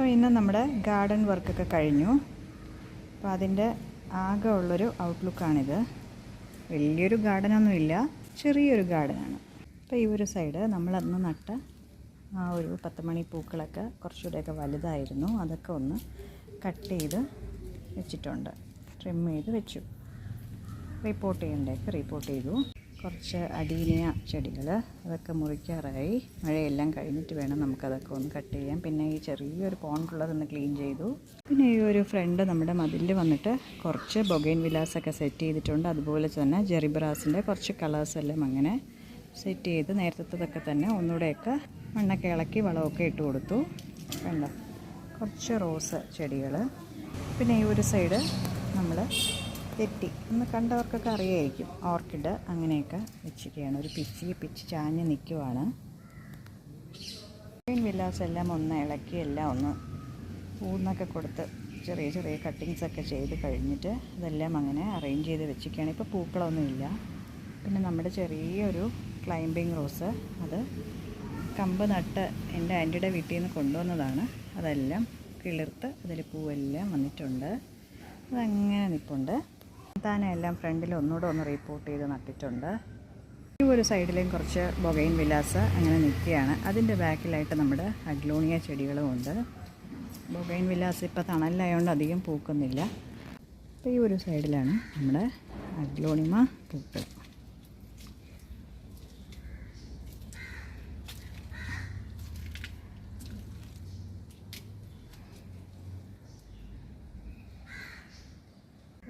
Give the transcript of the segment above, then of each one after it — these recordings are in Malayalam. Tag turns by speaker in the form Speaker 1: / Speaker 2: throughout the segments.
Speaker 1: അപ്പോൾ ഇന്ന് നമ്മുടെ ഗാർഡൻ വർക്കൊക്കെ കഴിഞ്ഞു. അപ്പോൾ അതിന്റെ ആകെ ഉള്ളൊരു ഔട്ട്ലുക്കാണിത്. വലിയൊരു ഗാർഡനൊന്നുമില്ല ചെറിയൊരു ഗാർഡനാണ്. അപ്പോൾ ഈ ഒരു സൈഡ് നമ്മളന്ന് നട്ട ആ ഒരു പത്ത് മണി പൂക്കളൊക്കെ കുറച്ചുകൂടെയൊക്കെ വലുതായിരുന്നു. അതൊക്കെ ഒന്ന് കട്ട് ചെയ്ത് വെച്ചിട്ടുണ്ട്. ട്രിം ചെയ്ത് വെച്ചു. റിപ്പോർട്ട് ചെയ്യണ്ടേക്ക് റിപ്പോർട്ട് ചെയ്തു. കുറച്ച് അടീനിയ ചെടികൾ അതൊക്കെ മുറിക്കാറായി. മഴയെല്ലാം കഴിഞ്ഞിട്ട് വേണം നമുക്കതൊക്കെ ഒന്ന് കട്ട് ചെയ്യാൻ. പിന്നെ ഈ ചെറിയൊരു പോണ്ടുള്ളതൊന്ന് ക്ലീൻ ചെയ്തു. പിന്നെ ഈ ഒരു ഫ്രണ്ട് നമ്മുടെ മതിലിൽ വന്നിട്ട് കുറച്ച് ബൊഗൈൻ വിലാസൊക്കെ സെറ്റ് ചെയ്തിട്ടുണ്ട്. അതുപോലെ തന്നെ ജെറിബ്രാസിന്റെ കുറച്ച് കളേഴ്സ് എല്ലാം അങ്ങനെ സെറ്റ് ചെയ്ത് നേരത്തതൊക്കെ തന്നെ ഒന്നുകൂടെയൊക്കെ മണ്ണൊക്കെ ഇളക്കി വളമൊക്കെ ഇട്ട് കൊടുത്തു. കണ്ടോ? കുറച്ച് റോസ് ചെടികൾ പിന്നെ ഈ ഒരു സൈഡ് നമ്മൾ തെറ്റി ഒന്ന് കണ്ടവർക്കൊക്കെ അറിയായിരിക്കും. ഓർക്കിഡ് അങ്ങനെയൊക്കെ വെച്ചിരിക്കുകയാണ്. ഒരു പിച്ചി പിച്ചി ചാഞ്ഞ് നിൽക്കുവാണ്. ഗ്രീൻ വില്ലാസ് ഒന്ന് ഇളക്കി എല്ലാം ഒന്ന് ഊന്നൊക്കെ കൊടുത്ത് ചെറിയ ചെറിയ കട്ടിങ്സ് ഒക്കെ ചെയ്ത് കഴിഞ്ഞിട്ട് ഇതെല്ലാം അങ്ങനെ അറേഞ്ച് ചെയ്ത് വെച്ചിരിക്കുകയാണ്. ഇപ്പോൾ പൂക്കളൊന്നുമില്ല പിന്നെ നമ്മുടെ ചെറിയൊരു ക്ലൈംബിങ് റോസ് അത് കമ്പ് നട്ട് എന്റെ ആന്റിയുടെ വീട്ടിൽ നിന്ന് കൊണ്ടുവന്നതാണ്. അതെല്ലാം കിളിർത്ത് അതിൽ പൂവെല്ലാം വന്നിട്ടുണ്ട്. അതങ്ങനെ നിൽപ്പുണ്ട്. താനെല്ലാം ഫ്രണ്ടിൽ ഒന്നുകൂടെ ഒന്ന് റിപ്പോർട്ട് ചെയ്ത് നട്ടിട്ടുണ്ട്. ഈ ഒരു സൈഡിലേയും കുറച്ച് ബൊഗൈൻ വിലാസ് അങ്ങനെ നിൽക്കുകയാണ്. അതിന്റെ ബാക്കിലായിട്ട് നമ്മുടെ അഗ്ലോണിയ ചെടികളും ഉണ്ട്. ബൊഗൈൻ വിലാസ് ഇപ്പോൾ തണലായതുകൊണ്ട് അധികം പൂക്കുന്നില്ല. അപ്പോൾ ഈ ഒരു സൈഡിലാണ് നമ്മുടെ അഗ്ലോണിമ പൂക്കൾ.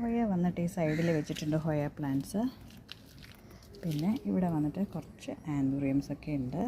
Speaker 1: ഹോയ വന്നിട്ട് ഈ സൈഡിൽ വെച്ചിട്ടുണ്ട് ഹോയ പ്ലാന്റ്സ് പിന്നെ ഇവിടെ വന്നിട്ട് കുറച്ച് ആൻഡോറിയംസ് ഒക്കെ ഉണ്ട്.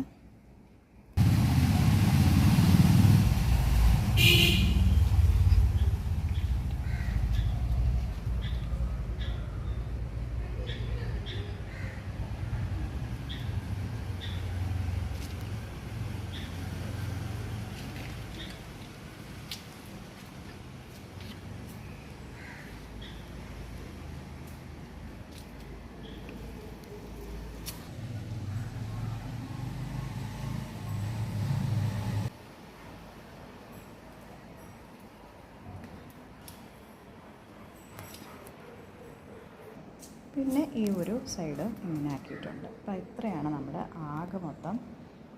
Speaker 1: പിന്നെ ഈ ഒരു സൈഡ് ഇങ്ങനെ ആക്കിയിട്ടുണ്ട്. അപ്പോൾ ഇത്രയാണ് നമ്മുടെ ആകെ മൊത്തം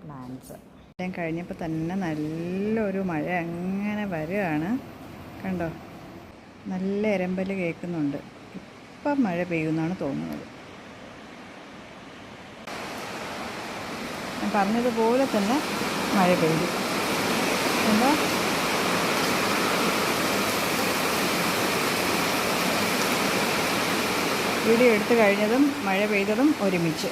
Speaker 1: പ്ലാന്റ്സ് എല്ലാം കഴിഞ്ഞപ്പോൾ തന്നെ നല്ലൊരു മഴ അങ്ങനെ വരികയാണ് കണ്ടോ? നല്ല എരമ്പൽ കേൾക്കുന്നുണ്ട്. ഇപ്പം മഴ പെയ്യുമെന്നാണ് തോന്നുന്നത്. ഞാൻ പറഞ്ഞതുപോലെ തന്നെ മഴ പെയ്തു. എന്താ? വീഡിയോ എടുത്തു കഴിഞ്ഞതും മഴ പെയ്തതും ഒരുമിച്ച്.